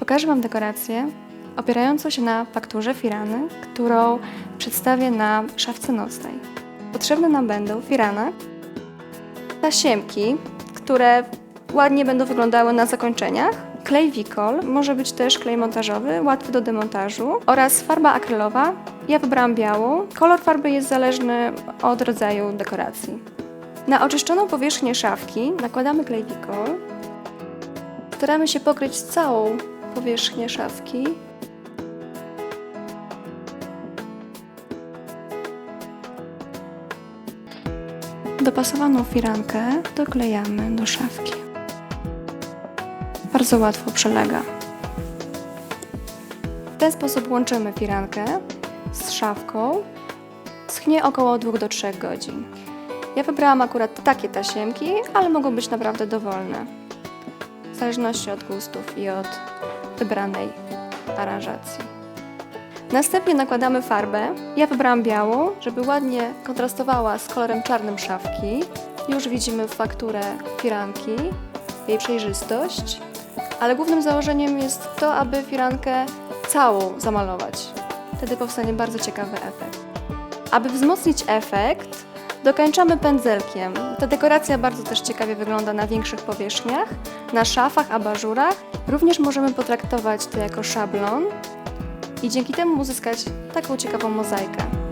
Pokażę Wam dekorację opierającą się na fakturze firany, którą przedstawię na szafce nocnej. Potrzebne nam będą firana, tasiemki, które ładnie będą wyglądały na zakończeniach, klej wikol, może być też klej montażowy, łatwy do demontażu oraz farba akrylowa. Ja wybrałam białą. Kolor farby jest zależny od rodzaju dekoracji. Na oczyszczoną powierzchnię szafki nakładamy klej wikol. Staramy się pokryć całą powierzchnię szafki. Dopasowaną firankę doklejamy do szafki. Bardzo łatwo przelega. W ten sposób łączymy firankę z szafką. Schnie około 2 do 3 godzin. Ja wybrałam akurat takie tasiemki, ale mogą być naprawdę dowolne. W zależności od gustów i od wybranej aranżacji. Następnie nakładamy farbę. Ja wybrałam białą, żeby ładnie kontrastowała z kolorem czarnym szafki. Już widzimy fakturę firanki, jej przejrzystość, ale głównym założeniem jest to, aby firankę całą zamalować. Wtedy powstanie bardzo ciekawy efekt. Aby wzmocnić efekt, dokańczamy pędzelkiem. Ta dekoracja bardzo też ciekawie wygląda na większych powierzchniach, na szafach, abażurach. Również możemy potraktować to jako szablon i dzięki temu uzyskać taką ciekawą mozaikę.